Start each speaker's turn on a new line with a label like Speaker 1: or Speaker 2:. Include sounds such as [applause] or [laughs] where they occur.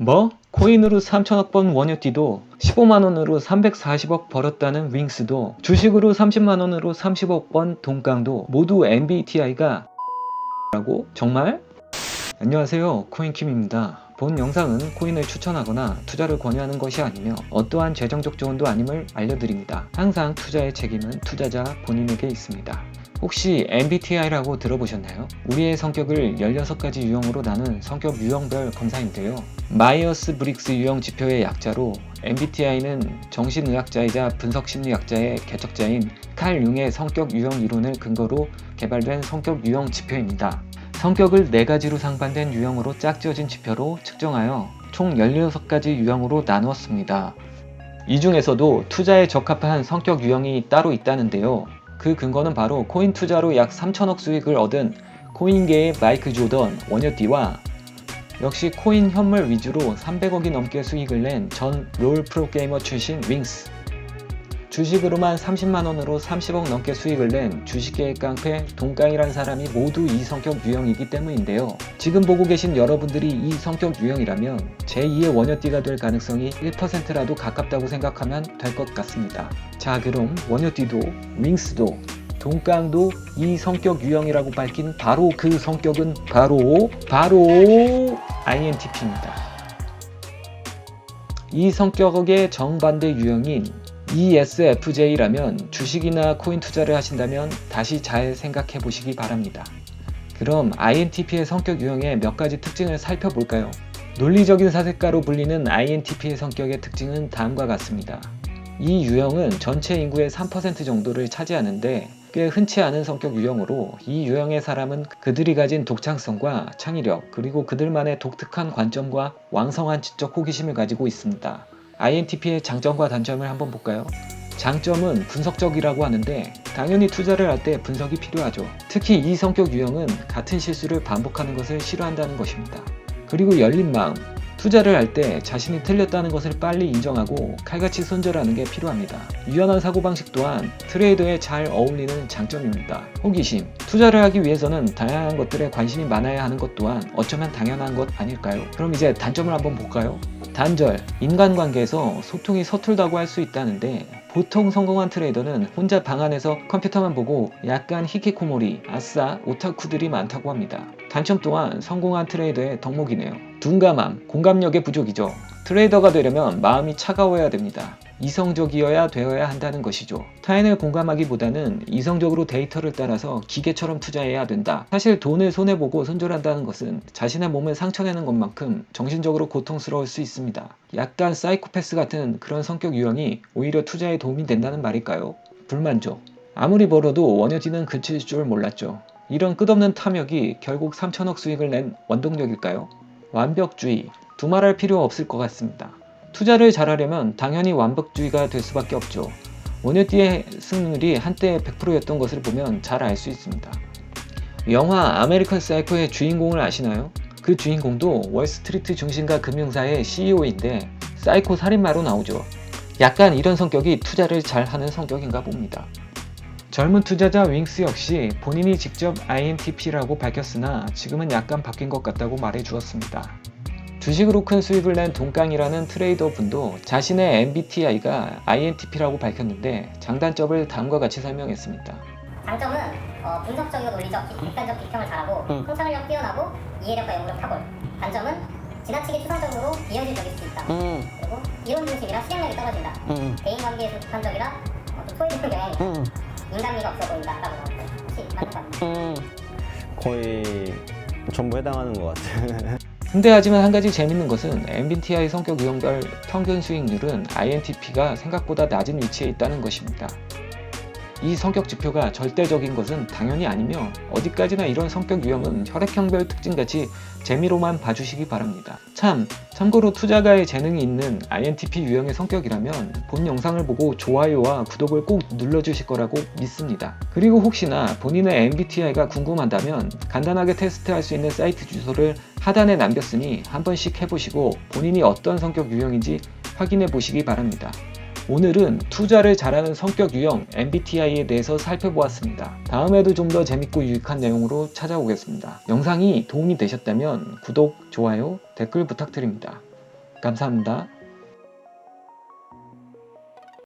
Speaker 1: 뭐? 코인으로 3천억 번 원유띠도 15만원으로 340억 벌었다는 윙스도 주식으로 30만원으로 30억 번 동강도 모두 MBTI가 라고? 정말? 안녕하세요 코인킴입니다 본 영상은 코인을 추천하거나 투자를 권유하는 것이 아니며 어떠한 재정적 조언도 아님을 알려드립니다 항상 투자의 책임은 투자자 본인에게 있습니다 혹시 MBTI라고 들어보셨나요? 우리의 성격을 16가지 유형으로 나눈 성격 유형별 검사인데요. 마이어스 브릭스 유형 지표의 약자로 MBTI는 정신의학자이자 분석심리학자의 개척자인 칼 융의 성격 유형 이론을 근거로 개발된 성격 유형 지표입니다. 성격을 4가지로 상반된 유형으로 짝지어진 지표로 측정하여 총 16가지 유형으로 나누었습니다. 이 중에서도 투자에 적합한 성격 유형이 따로 있다는데요. 그 근거는 바로 코인 투자로 약 3천억 수익을 얻은 코인계의 마이크 조던 원효띠와 역시 코인 현물 위주로 300억이 넘게 수익을 낸 전 롤 프로게이머 출신 윙스 주식으로만 30만원으로 30억 넘게 수익을 낸 주식계의 깡패 동깡이란 사람이 모두 이 성격 유형이기 때문인데요. 지금 보고 계신 여러분들이 이 성격 유형이라면 제2의 원효띠가 될 가능성이 1%라도 가깝다고 생각하면 될 것 같습니다. 자 그럼 원효띠도 윙스도 동깡도 이 성격 유형이라고 밝힌 바로 그 성격은 바로 바로 INTP입니다. 이 성격의 정반대 유형인 ESFJ라면 주식이나 코인 투자를 하신다면 다시 잘 생각해 보시기 바랍니다. 그럼 INTP의 성격 유형의 몇 가지 특징을 살펴볼까요? 논리적인 사색가로 불리는 INTP의 성격의 특징은 다음과 같습니다. 이 유형은 전체 인구의 3% 정도를 차지하는데 꽤 흔치 않은 성격 유형으로 이 유형의 사람은 그들이 가진 독창성과 창의력 그리고 그들만의 독특한 관점과 왕성한 지적 호기심을 가지고 있습니다. INTP의 장점과 단점을 한번 볼까요? 장점은 분석적이라고 하는데 당연히 투자를 할 때 분석이 필요하죠. 특히 이 성격 유형은 같은 실수를 반복하는 것을 싫어한다는 것입니다. 그리고 열린 마음, 투자를 할 때 자신이 틀렸다는 것을 빨리 인정하고 칼같이 손절하는 게 필요합니다. 유연한 사고방식 또한 트레이더에 잘 어울리는 장점입니다. 호기심. 투자를 하기 위해서는 다양한 것들에 관심이 많아야 하는 것 또한 어쩌면 당연한 것 아닐까요? 그럼 이제 단점을 한번 볼까요? 단절. 인간관계에서 소통이 서툴다고 할 수 있다는데 보통 성공한 트레이더는 혼자 방 안에서 컴퓨터만 보고 약간 히키코모리, 아싸, 오타쿠들이 많다고 합니다. 단점 또한 성공한 트레이더의 덕목이네요. 둔감함, 공감력의 부족이죠. 트레이더가 되려면 마음이 차가워야 됩니다. 이성적이어야 되어야 한다는 것이죠. 타인을 공감하기보다는 이성적으로 데이터를 따라서 기계처럼 투자해야 된다. 사실 돈을 손해보고 손절한다는 것은 자신의 몸을 상처내는 것만큼 정신적으로 고통스러울 수 있습니다. 약간 사이코패스 같은 그런 성격 유형이 오히려 투자에 도움이 된다는 말일까요? 불만족. 아무리 벌어도 원효지는 그칠 줄 몰랐죠. 이런 끝없는 탐욕이 결국 3천억 수익을 낸 원동력일까요? 완벽주의. 두말할 필요 없을 것 같습니다. 투자를 잘하려면 당연히 완벽주의가 될 수밖에 없죠. 원효띠의 승률이 한때 100%였던 것을 보면 잘 알 수 있습니다. 영화 아메리칸 사이코의 주인공을 아시나요? 그 주인공도 월스트리트 중심가 금융사의 CEO인데 사이코 살인마로 나오죠. 약간 이런 성격이 투자를 잘하는 성격인가 봅니다. 젊은 투자자 윙스 역시 본인이 직접 INTP라고 밝혔으나 지금은 약간 바뀐 것 같다고 말해 주었습니다. 주식으로 큰 수익을 낸 동깡이라는 트레이더 분도 자신의 MBTI가 INTP라고 밝혔는데 장단점을 다음과 같이 설명했습니다.
Speaker 2: 장점은 어, 분석적이고 논리적, 객관적 비평을 잘하고
Speaker 3: 음.
Speaker 2: 통찰력 뛰어나고 이해력과 연구력 탁월. 단점은 지나치게 추상적으로 비현실적일 수 있다.
Speaker 3: 음,
Speaker 2: 그리고 이론 중심이라 실행력이 떨어진다.
Speaker 3: 음,
Speaker 2: 대인관계에서 비판적이라 어, 좀 소외되는 경향이 있다.
Speaker 3: 음,
Speaker 2: 인간미가 없어 보인다라고 나왔어요. 혹시 맞는 것?
Speaker 3: 음. 거의 전부 해당하는 것 같아. [laughs]
Speaker 1: 근데 하지만 한 가지 재밌는 것은 MBTI 성격 유형별 평균 수익률은 INTP가 생각보다 낮은 위치에 있다는 것입니다. 이 성격 지표가 절대적인 것은 당연히 아니며 어디까지나 이런 성격 유형은 혈액형별 특징같이 재미로만 봐주시기 바랍니다. 참, 참고로 투자가의 재능이 있는 INTP 유형의 성격이라면 본 영상을 보고 좋아요와 구독을 꼭 눌러주실 거라고 믿습니다. 그리고 혹시나 본인의 MBTI가 궁금하다면 간단하게 테스트할 수 있는 사이트 주소를 하단에 남겼으니 한 번씩 해보시고 본인이 어떤 성격 유형인지 확인해 보시기 바랍니다. 오늘은 투자를 잘하는 성격 유형 MBTI에 대해서 살펴보았습니다. 다음에도 좀 더 재밌고 유익한 내용으로 찾아오겠습니다. 영상이 도움이 되셨다면 구독, 좋아요, 댓글 부탁드립니다. 감사합니다.